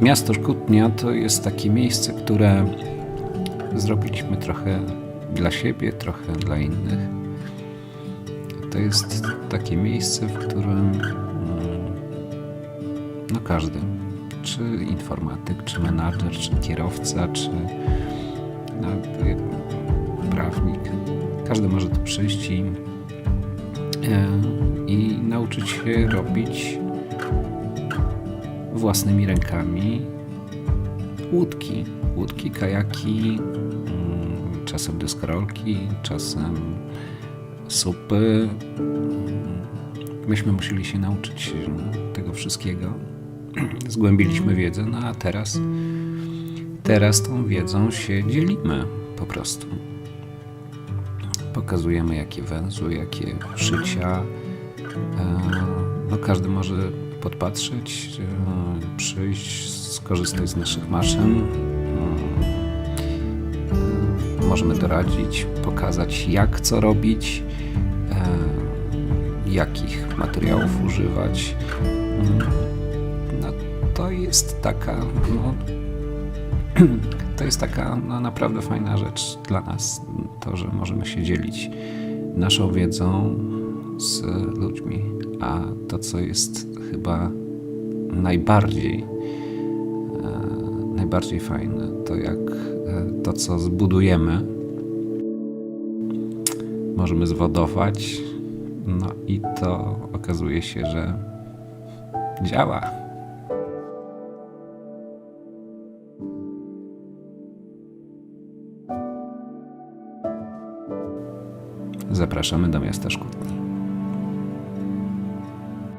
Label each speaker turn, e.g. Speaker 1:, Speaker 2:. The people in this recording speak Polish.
Speaker 1: Miasto Szkutnia to jest takie miejsce, które zrobiliśmy trochę dla siebie, trochę dla innych. To jest takie miejsce, w którym mm, no każdy, czy informatyk, czy menadżer, czy kierowca, czy nawet prawnik, każdy może tu przyjść i, e, i nauczyć się robić własnymi rękami łódki. Łódki, kajaki, mm, czasem deskorolki, czasem supy. Mm, Myśmy musieli się nauczyć e, tego wszystkiego. Zgłębiliśmy wiedzę, no a teraz, teraz tą wiedzą się dzielimy po prostu. Pokazujemy jakie węzły, jakie szycia. E, No każdy może podpatrzeć, e, przyjść, skorzystać z naszych maszyn. E, Możemy doradzić, pokazać jak co robić, jakich materiałów używać. Mm, No, to jest taka, no, to jest taka no, naprawdę fajna rzecz dla nas, to, że możemy się dzielić naszą wiedzą z ludźmi. A to, co jest chyba najbardziej, e, najbardziej fajne, to jak e, to, co zbudujemy, możemy zwodować, no i to okazuje się, że działa. Zapraszamy do miasta Szkutni.